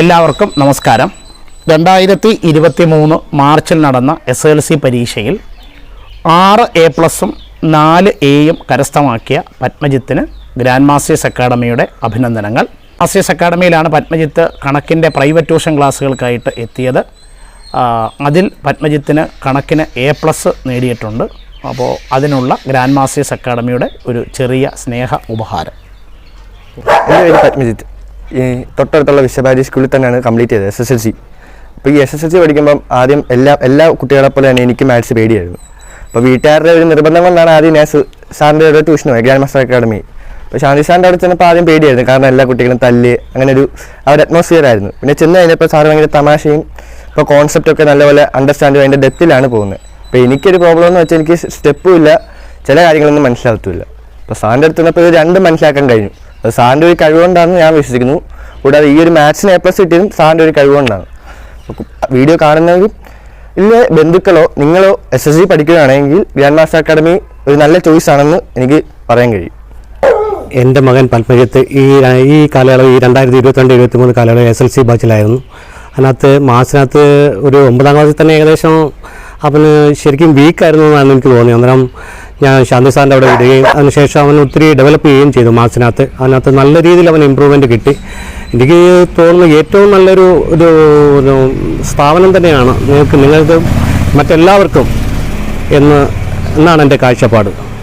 എല്ലാവർക്കും നമസ്കാരം. രണ്ടായിരത്തി ഇരുപത്തി മൂന്ന് മാർച്ചിൽ നടന്ന എസ് എൽ സി പരീക്ഷയിൽ ആറ് എ പ്ലസും നാല് എയും കരസ്ഥമാക്കിയ പത്മജിത്തിന് ഗ്രാൻഡ് മാസ്റ്റേഴ്സ് അക്കാഡമിയുടെ അഭിനന്ദനങ്ങൾ. മാസ്റ്റേഴ്സ് അക്കാഡമിയിലാണ് പത്മജിത്ത് കണക്കിന്റെ പ്രൈവറ്റ് ട്യൂഷൻ ക്ലാസ്സുകൾക്കായിട്ട് എത്തിയത്. അതിൽ പത്മജിത്തിന് കണക്കിന് എ പ്ലസ് നേടിയിട്ടുണ്ട്. അപ്പോൾ അതിനുള്ള ഗ്രാൻഡ് മാസ്റ്റേഴ്സ് അക്കാഡമിയുടെ ഒരു ചെറിയ സ്നേഹ ഉപഹാരം. പത്മജിത്ത്. ഈ തൊട്ടടുത്തുള്ള വിശ്വഭാരതി സ്കൂളിൽ തന്നെയാണ് കംപ്ലീറ്റ് ചെയ്തത് എസ് എസ് എൽ സി അപ്പോൾ ഈ എസ് എസ് എൽ സി പഠിക്കുമ്പം ആദ്യം എല്ലാ എല്ലാ കുട്ടികളെ പോലെ തന്നെ എനിക്ക് മാത്സ് പേടിയായിരുന്നു. അപ്പോൾ വീട്ടുകാരുടെ ഒരു നിർബന്ധം കൊണ്ടാണ് ആദ്യം ഞാൻ സാറിന്റെ ഒരു ട്യൂഷൻ പോയി ഗ്രാൻഡ് മാസ്റ്റർ അക്കാഡമി അപ്പോൾ ശാന്തി സാറിന്റെ അവിടെ ചെന്നപ്പോൾ ആദ്യം പേടിയായിരുന്നു കാരണം എല്ലാ കുട്ടികളും തല്ല് അങ്ങനെ ഒരു ആ ഒരു അറ്റ്മോസ്ഫിയർ ആയിരുന്നു. പിന്നെ ചെന്ന് കഴിഞ്ഞപ്പോൾ സാറ് ഭയങ്കര തമാശയും ഇപ്പോൾ കോൺസെപ്റ്റൊക്കെ നല്ലപോലെ അണ്ടർസ്റ്റാൻഡ് അതിന്റെ ഡെപ്തിലാണ് പോകുന്നത്. അപ്പോൾ എനിക്കൊരു പ്രോബ്ലം എന്ന് വെച്ചാൽ എനിക്ക് സ്റ്റെപ്പും ഇല്ല ചില കാര്യങ്ങളൊന്നും മനസ്സിലാകത്തുമില്ല. അപ്പോൾ സാറിന്റെ അടുത്ത് നിന്നപ്പോൾ ഇത് രണ്ടും മനസ്സിലാക്കാൻ കഴിഞ്ഞു. അത് സാറിന്റെ ഒരു കഴിവുകൊണ്ടാണെന്ന് ഞാൻ വിശ്വസിക്കുന്നു. കൂടാതെ ഈ ഒരു മാച്ചിന് എ പ്ലസ് കിട്ടിയതും സാറിന്റെ ഒരു കഴിവുകൊണ്ടാണ്. വീഡിയോ കാണുന്നവരും ഇല്ല ബന്ധുക്കളോ നിങ്ങളോ എസ് എസ് സി പഠിക്കുകയാണെങ്കിൽ ഗ്രാൻഡ് മാസ്റ്റർ അക്കാഡമി ഒരു നല്ല ചോയ്സ് ആണെന്ന് എനിക്ക് പറയാൻ കഴിയും. എന്റെ മകൻ പത്മജത്ത് ഈ ഈ കാലയളവ് ഈ രണ്ടായിരത്തി ഇരുപത്തിരണ്ട് ഇരുപത്തി മൂന്ന് കാലയളവ് എസ് എൽ സി ബാച്ചിലായിരുന്നു. അതിനകത്ത് മാസത്തിനകത്ത് ഒരു ഒമ്പതാം ക്ലാസ്സിൽ തന്നെ ഏകദേശം അവന് ശരിക്കും വീക്കായിരുന്നു എന്നാണ് എനിക്ക് തോന്നിയത്. അന്നേരം ഞാൻ ശാന്തി സാറിന്റെ അവിടെ വിടുകയും അതിനുശേഷം അവൻ ഒത്തിരി ഡെവലപ്പ് ചെയ്യുകയും ചെയ്തു മാത്സിനകത്ത്. അതിനകത്ത് നല്ല രീതിയിൽ അവൻ ഇമ്പ്രൂവ്മെന്റ് കിട്ടി. എനിക്ക് തോന്നുന്നു ഏറ്റവും നല്ലൊരു ഒരു സ്ഥാപനം തന്നെയാണ്. നിങ്ങൾക്ക് നിങ്ങൾക്ക് മറ്റെല്ലാവർക്കും എന്ന് എന്നാണ് എന്റെ കാഴ്ചപ്പാട്.